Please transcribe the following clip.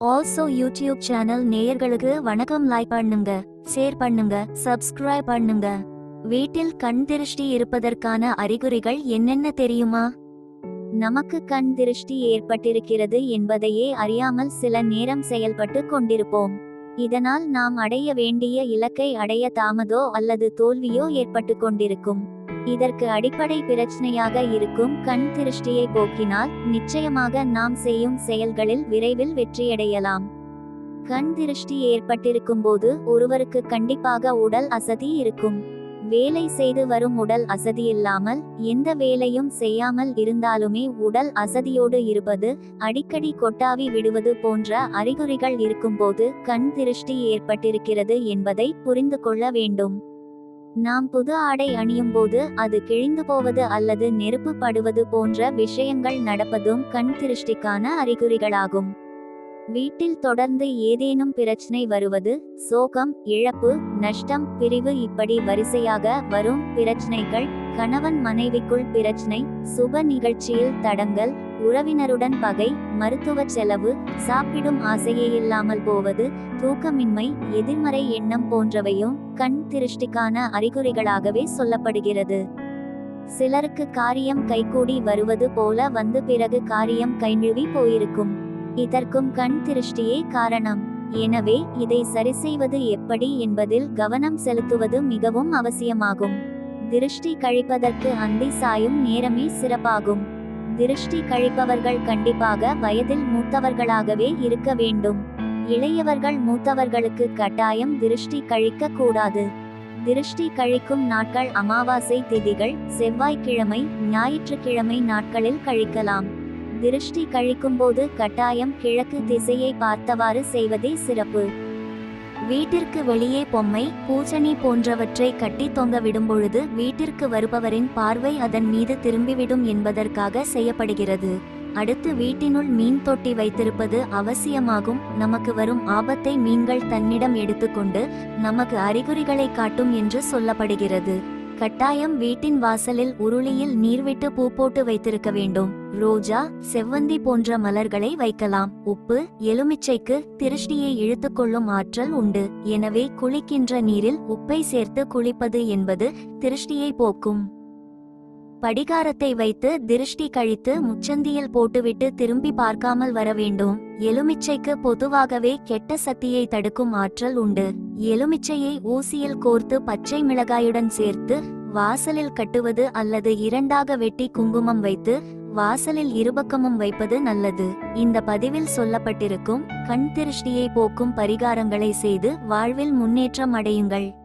Also YouTube channel நேயர்களுக்கு வணக்கம். Like பண்ணுங்க ஷேர் பண்ணுங்க சப்ஸ்கிரைப் பண்ணுங்க. வீட்டில் கண் திருஷ்டி இருப்பதற்கான அறிகுறிகள் என்னென்ன தெரியுமா? நமக்கு கண் திருஷ்டி ஏற்பட்டிருக்கிறது என்பதையே அறியாமல் சில நேரம் செயல்பட்டு கொண்டிருப்போம். இதனால் நாம் அடைய வேண்டிய இலக்கை அடைய தாமதோ அல்லது தோல்வியோ ஏற்பட்டு கொண்டிருக்கும். இதற்கு அடிப்படை பிரச்சனையாக இருக்கும் கண் திருஷ்டியை போக்கினால் நிச்சயமாக நாம் செய்யும் செயல்களில் விரைவில் வெற்றியடையலாம். கண் திருஷ்டி ஏற்பட்டிருக்கும் போது ஒருவருக்கு கண்டிப்பாக உடல் அசதி இருக்கும். வேலை செய்து வரும் உடல் அசதி இல்லாமல் எந்த வேலையும் செய்யாமல் இருந்தாலுமே உடல் அசதியோடு இருப்பது அடிக்கடி கொட்டாவி விடுவது போன்ற அறிகுறிகள் இருக்கும்போது கண் திருஷ்டி ஏற்பட்டிருக்கிறது என்பதை புரிந்து கொள்ள வேண்டும். நாம் புது ஆடை அணியும் போது அது கிழிந்து போவது அல்லது நெருப்பு படுவது போன்ற விஷயங்கள் நடப்பதும் கண் திருஷ்டிக்கான அறிகுறிகளாகும். வீட்டில் தொடர்ந்து ஏதேனும் பிரச்சனை வருவது சோகம் இழப்பு நஷ்டம் பிரிவு இப்படி வரிசையாக வரும் பிரச்சனைகள் கணவன் மனைவிக்குள் பிரச்சனை சுப நிகழ்ச்சியில் தடங்கல் உறவினருடன் பகை மருத்துவ செலவு சாப்பிடும் ஆசையே இல்லாமல் போவது தூக்கமின்மை எதிர்மறை எண்ணம் போன்றவையும் கண் திருஷ்டிக்கான அறிகுறிகளாகவே சொல்லப்படுகிறது. சிலருக்கு காரியம் கைகூடி வருவது போல வந்து பிறகு காரியம் கைநழுவி போயிருக்கும். இதற்கும் கண் திருஷ்டியே காரணம். எனவே இதை சரிசெய்வது எப்படி என்பதில் கவனம் செலுத்துவது மிகவும் அவசியமாகும். திருஷ்டி கழிப்பதற்கு அந்தி சாயும் நேரமே சிறப்பாகும். திருஷ்டி கழிப்பவர்கள் கண்டிப்பாக வயதில் மூத்தவர்களாகவே இருக்க வேண்டும். இளையவர்கள் மூத்தவர்களுக்கு கட்டாயம் திருஷ்டி கழிக்க கூடாது. திருஷ்டி கழிக்கும் நாட்கள் அமாவாசை திதிகள் செவ்வாய்க்கிழமை ஞாயிற்றுக்கிழமை நாட்களில் கழிக்கலாம். திருஷ்டி கழிக்கும்போது கட்டாயம் கிழக்கு திசையை பார்த்தவாறு செய்வதே சிறப்பு. வீட்டிற்கு வெளியே பொம்மை பூசணி போன்றவற்றை கட்டி தொங்க விடும்பொழுது வீட்டிற்கு வருபவரின் பார்வை அதன் மீது திரும்பிவிடும் என்பதற்காக செய்யப்படுகிறது. அடுத்து வீட்டினுள் மீன் தொட்டி வைத்திருப்பது அவசியமாகும். நமக்கு வரும் ஆபத்தை மீன்கள் தன்னிடம் எடுத்துக்கொண்டு நமக்கு அறிகுறிகளை காட்டும் என்று சொல்லப்படுகிறது. கட்டாயம் வீட்டின் வாசலில் உருளியில் நீர்விட்டு பூ போட்டு வைத்திருக்க வேண்டும். ரோஜா செவ்வந்தி போன்ற மலர்களை வைக்கலாம். உப்பு எலுமிச்சைக்கு திருஷ்டியை இழுத்துக்கொள்ளும் ஆற்றல் உண்டு. எனவே குளிக்கின்ற நீரில் உப்பை சேர்த்து குளிப்பது என்பது திருஷ்டியை போக்கும். படிகாரத்தை வைத்து திருஷ்டி கழித்து முச்சந்தியில் போட்டுவிட்டு திரும்பி பார்க்காமல் வர வேண்டும். எலுமிச்சைக்கு பொதுவாகவே கெட்ட சக்தியை தடுக்கும் ஆற்றல் உண்டு. எலுமிச்சையை ஊசியில் கோர்த்து பச்சை மிளகாயுடன் சேர்த்து வாசலில் கட்டுவது அல்லது இரண்டாக வெட்டி குங்குமம் வைத்து வாசலில் இருபக்கமும் வைப்பது நல்லது. இந்த பதிவில் சொல்லப்பட்டிருக்கும் கண் திருஷ்டியை போக்கும் பரிகாரங்களை செய்து வாழ்வில் முன்னேற்றம் அடையுங்கள்.